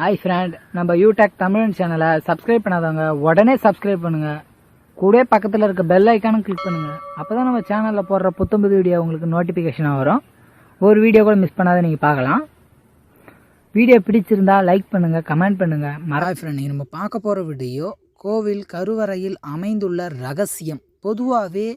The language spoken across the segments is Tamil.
ஹாய் ஃப்ரெண்ட் நம்ம யூடெக் தமிழ் சேனலை சப்ஸ்கிரைப் பண்ணாதவங்க உடனே சப்ஸ்கிரைப் பண்ணுங்க. கூட பக்கத்தில் இருக்க பெல் ஐக்கானும் கிளிக் பண்ணுங்க. அப்பதான் நம்ம சேனலில் போடுற புத்தம்புது வீடியோ உங்களுக்கு நோட்டிஃபிகேஷனாக வரும். ஒரு வீடியோ கூட மிஸ் பண்ணாத நீங்கள் பார்க்கலாம். வீடியோ பிடிச்சிருந்தா லைக் பண்ணுங்க கமெண்ட் பண்ணுங்க. மராய் ஃப்ரெண்ட் நம்ம பார்க்க போகிற வீடியோ கோவில் கருவறையில் அமைந்துள்ள ரகசியம். பொதுவாகவே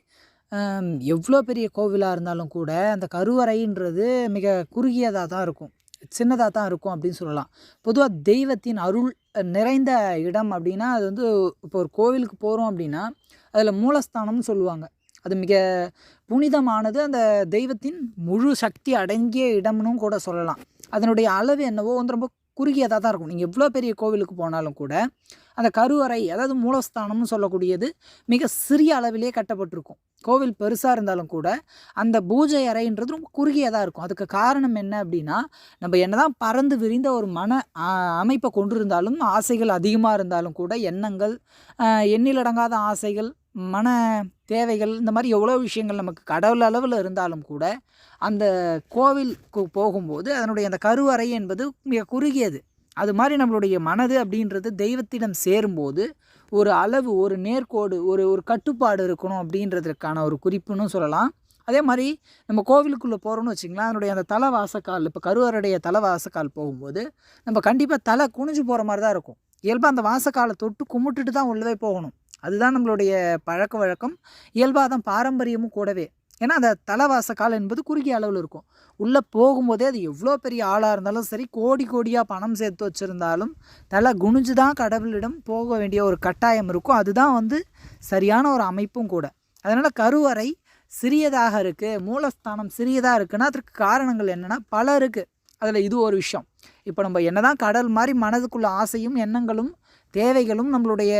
எவ்வளோ பெரிய கோவிலாக இருந்தாலும் கூட அந்த கருவறைன்றது மிக குறுகியதாக தான் இருக்கும். சின்னதாக தான் இருக்கும் அப்படின்னு சொல்லலாம். பொதுவாக தெய்வத்தின் அருள் நிறைந்த இடம் அப்படின்னா அது வந்து இப்போ ஒரு கோவிலுக்கு போகிறோம் அப்படின்னா அதில் மூலஸ்தானம்னு சொல்லுவாங்க. அது மிக புனிதமானது. அந்த தெய்வத்தின் முழு சக்தி அடங்கிய இடம்னு கூட சொல்லலாம். அதனுடைய அளவு என்னவோ வந்து ரொம்ப குறுகியதாக தான் இருக்கும். நீங்கள் எவ்வளோ பெரிய கோவிலுக்கு போனாலும் கூட அந்த கருவறை அதாவது மூலஸ்தானம்னு சொல்லக்கூடியது மிக சிறிய அளவிலே கட்டப்பட்டிருக்கும். கோவில் பெருசாக இருந்தாலும் கூட அந்த பூஜை அறைன்றது ரொம்ப குறுகியதாக இருக்கும். அதுக்கு காரணம் என்ன அப்படின்னா நம்ம என்னதான் பறந்து விரிந்த ஒரு மன அமைப்பை கொண்டிருந்தாலும் ஆசைகள் அதிகமாக இருந்தாலும் கூட எண்ணங்கள் எண்ணிலடங்காத ஆசைகள் மன தேவைகள் இந்த மாதிரி எவ்வளோ விஷயங்கள் நமக்கு கடவுள் அளவில் இருந்தாலும் கூட அந்த கோவிலுக்கு போகும்போது அதனுடைய அந்த கருவறை என்பது மிக குறுகியது. அது மாதிரி நம்மளுடைய மனது அப்படின்றது தெய்வத்திடம் சேரும்போது ஒரு அளவு ஒரு நேர்கோடு ஒரு ஒரு கட்டுப்பாடு இருக்கணும் அப்படின்றதுக்கான ஒரு குறிப்புன்னு சொல்லலாம். அதே மாதிரி நம்ம கோவிலுக்குள்ளே போகிறோம்னு வச்சிங்களேன் அதனுடைய அந்த தலை வாசக்கால் இப்போ கருவறையுடைய தலை வாசக்கால் போகும்போது நம்ம கண்டிப்பாக தலை குனிஞ்சு போகிற மாதிரி தான் இருக்கும். இயல்பாக அந்த வாசக்காலை தொட்டு கும்பிட்டுட்டு தான் உள்ளவே போகணும். அதுதான் நம்மளுடைய பழக்க வழக்கம். இயல்பாக தான் பாரம்பரியமும் கூடவே. ஏன்னா அந்த தலைவாச கால் என்பது குறுகிய அளவில் இருக்கும். உள்ளே போகும்போதே அது எவ்வளோ பெரிய ஆளாக இருந்தாலும் சரி கோடி கோடியாக பணம் சேர்த்து வச்சுருந்தாலும் தலை குனிஞ்சு தான் கடவுளிடம் போக வேண்டிய ஒரு கட்டாயம் இருக்கும். அதுதான் வந்து சரியான ஒரு அமைப்பும் கூட. அதனால் கருவறை சிறியதாக இருக்குது மூலஸ்தானம் சிறியதாக இருக்குன்னா அதற்கு காரணங்கள் என்னென்னா பல இருக்குது அதில் இது ஒரு விஷயம். இப்போ நம்ம என்ன தான் கடல் மாதிரி மனதுக்குள்ள ஆசையும் எண்ணங்களும் தேவைகளும் நம்மளுடைய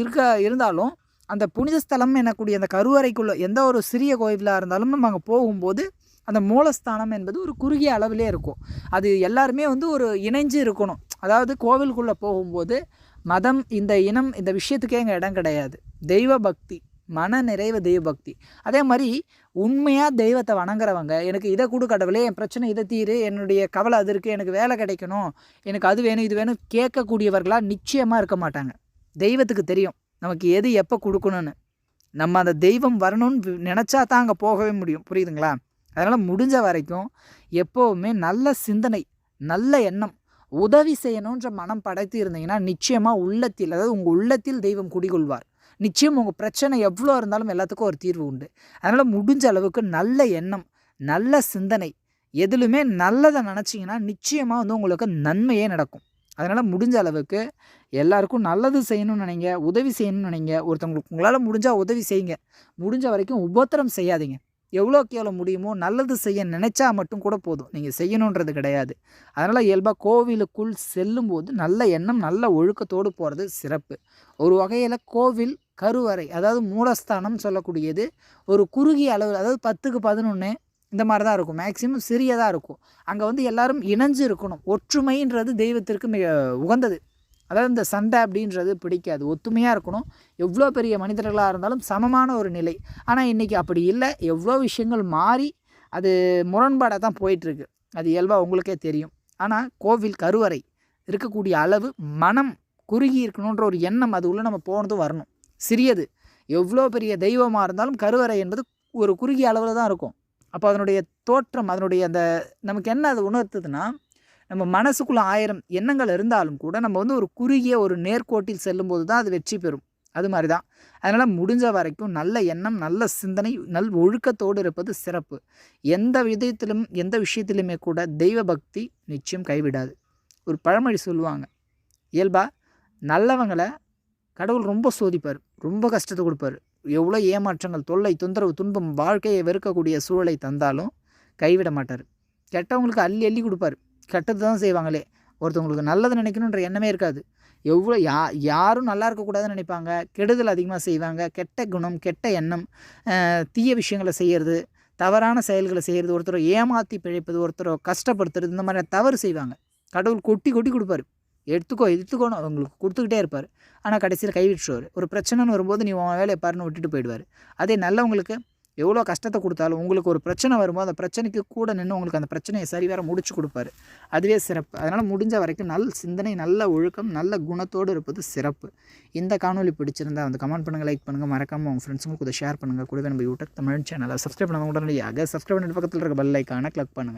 இருக்க இருந்தாலும் அந்த புனித ஸ்தலம் எனக்கூடிய அந்த கருவறைக்குள்ளே எந்த ஒரு சிறிய கோயிலாக இருந்தாலும் நம்ம அங்கே போகும்போது அந்த மூலஸ்தானம் என்பது ஒரு குறுகிய அளவிலே இருக்கும். அது எல்லாருமே வந்து ஒரு இணைஞ்சு இருக்கணும். அதாவது கோவிலுக்குள்ளே போகும்போது மதம் இந்த இனம் இந்த விஷயத்துக்கே எங்கள் இடம் கிடையாது. தெய்வ பக்தி மன நிறைவு தெய்வ பக்தி. அதே மாதிரி உண்மையாக தெய்வத்தை வணங்குறவங்க எனக்கு இதை கொடு கடவுளே என் பிரச்சனை இதை தீரு என்னுடைய கவலை அது இருக்குது எனக்கு வேலை கிடைக்கணும் எனக்கு அது வேணும் இது வேணும் கேட்கக்கூடியவர்களாக நிச்சயமாக இருக்க மாட்டாங்க. தெய்வத்துக்கு தெரியும். நமக்கு எது எப்போ கொடுக்கணும்னு. நம்ம அந்த தெய்வம் வரணும்னு நினச்சா தான் அங்கே போகவே முடியும். புரியுதுங்களா? அதனால் முடிஞ்ச வரைக்கும் எப்போவுமே நல்ல சிந்தனை நல்ல எண்ணம் உதவி செய்யணுன்ற மனம் படைத்து இருந்தீங்கன்னா நிச்சயமாக உள்ளத்தில் அதாவது உங்கள் உள்ளத்தில் தெய்வம் குடிகொள்வார். நிச்சயம் உங்கள் பிரச்சனை எவ்வளோ இருந்தாலும் எல்லாத்துக்கும் ஒரு தீர்வு உண்டு. அதனால் முடிஞ்ச அளவுக்கு நல்ல எண்ணம் நல்ல சிந்தனை எதிலுமே நல்லதை நினச்சிங்கன்னா நிச்சயமாக வந்து உங்களுக்கு நன்மையே நடக்கும். அதனால் முடிஞ்ச அளவுக்கு எல்லாருக்கும் நல்லது செய்யணும்னு நினைங்க உதவி செய்யணும்னு நினைங்க. ஒருத்தவங்களுக்கு உங்களால் முடிஞ்சால் உதவி செய்யுங்க. முடிஞ்ச வரைக்கும் உபத்திரம் செய்யாதீங்க. எவ்வளோக்கு எவ்வளோ முடியுமோ நல்லது செய்ய நினச்சா மட்டும் கூட போதும். நீங்கள் செய்யணுன்றது கிடையாது. அதனால் இயல்பாக கோவிலுக்குள் செல்லும்போது நல்ல எண்ணம் நல்ல ஒழுக்கத்தோடு போகிறது சிறப்பு. ஒரு வகையில் கோவில் கருவறை அதாவது மூலஸ்தானம் சொல்லக்கூடியது ஒரு குறுகிய அளவு அதாவது பத்துக்கு பதினொன்று இந்த மாதிரி தான் இருக்கும். மேக்ஸிமம் சிறியதாக இருக்கும். அங்கே வந்து எல்லோரும் இணைஞ்சு இருக்கணும். ஒற்றுமைன்றது தெய்வத்திற்கு மிக உகந்தது. அதாவது இந்த சண்டை அப்படின்றது பிடிக்காது. ஒத்துமையாக இருக்கணும். எவ்வளோ பெரிய மனிதர்களாக இருந்தாலும் சமமான ஒரு நிலை. ஆனால் இன்றைக்கி அப்படி இல்லை. எவ்வளோ விஷயங்கள் மாறி அது முரண்பாடாக தான் போயிட்டுருக்கு. அது இயல்பாக உங்களுக்கே தெரியும். ஆனால் கோவில் கருவறை இருக்கக்கூடிய அளவு மனம் குறுகி இருக்கணுன்ற ஒரு எண்ணம் அது உள்ளே நம்ம போனதும் வரணும். சிறியது. எவ்வளோ பெரிய தெய்வமாக இருந்தாலும் கருவறை என்பது ஒரு குறுகிய அளவில் தான் இருக்கும். அப்போ அதனுடைய தோற்றம் அதனுடைய அந்த நமக்கு என்ன அது உணர்த்துதுன்னா நம்ம மனசுக்குள்ள ஆயிரம் எண்ணங்கள் இருந்தாலும் கூட நம்ம வந்து ஒரு குறுகிய ஒரு நேர்கோட்டில் செல்லும்போது தான் அது வெற்றி பெறும். அது மாதிரி தான் அதனால் முடிஞ்ச வரைக்கும் நல்ல எண்ணம் நல்ல சிந்தனை நல் ஒழுக்கத்தோடு இருப்பது சிறப்பு. எந்த விதத்திலும் எந்த விஷயத்திலுமே கூட தெய்வ பக்தி நிச்சயம் கைவிடாது. ஒரு பழமொழி சொல்லுவாங்க இயல்பா நல்லவங்களை கடவுள் ரொம்ப சோதிப்பார் ரொம்ப கஷ்டத்தை கொடுப்பார். எவ்வளோ ஏமாற்றங்கள் தொல்லை தொந்தரவு துன்பம் வாழ்க்கையை வெறுக்கக்கூடிய சூழலை தந்தாலும் கைவிட மாட்டார். கெட்டவங்களுக்கு அள்ளி அள்ளி கொடுப்பார். கெட்டது தான் செய்வாங்களே ஒருத்தவங்களுக்கு நல்லது நினைக்கணுன்ற எண்ணமே இருக்காது. எவ்வளோ யா யாரும் நல்லா இருக்கக்கூடாதுன்னு நினைப்பாங்க. கெடுதல் அதிகமாக செய்வாங்க. கெட்ட குணம் கெட்ட எண்ணம் தீய விஷயங்களை செய்கிறது தவறான செயல்களை செய்கிறது ஒருத்தரை ஏமாற்றி பிழைப்பது ஒருத்தரை கஷ்டப்படுத்துறது இந்த மாதிரி தவறு செய்வாங்க. கடவுள் கொட்டி கொட்டி கொடுப்பாரு. எடுத்துக்கோ எடுத்துக்கோணும் அவங்களுக்கு கொடுத்துக்கிட்டே இருப்பார். ஆனால் கடைசியில் கைவிட்டுருவார். ஒரு பிரச்சனைன்னு வரும்போது நீ உன் வேலையை பாருன்னு விட்டுட்டு போயிடுவார். அதே நல்லவங்களுக்கு எவ்வளோ கஷ்டத்தை கொடுத்தாலும் உங்களுக்கு ஒரு பிரச்சனை வரும்போது அந்த பிரச்சனைக்கு கூட நின்று உங்களுக்கு அந்த பிரச்சனையை சரி வேற முடிச்சு கொடுப்பாரு. அதுவே சிறப்பு. அதனால் முடிஞ்ச வரைக்கும் நல் சிந்தனை நல்ல ஒழுக்கம் நல்ல குணத்தோடு இருப்பது சிறப்பு. இந்த காணொலி பிடிச்சிருந்தா வந்து கமெண்ட் பண்ணுங்கள் லைக் பண்ணுங்கள் மறக்காமல் உங்கள் ஃப்ரெண்ட்ஸுங்களுக்கு கூட ஷேர் பண்ணுங்கள் கூடவே நம்ம யூடியூப் தமிழ் சேனலை சப்ஸ்கிரைப் பண்ணாமல் உடனடியாக சப்ஸ்கிரைப் பண்ணிட்டு பக்கத்தில் இருக்க பெல் ஐக்கானை கிளிக் பண்ணுங்கள்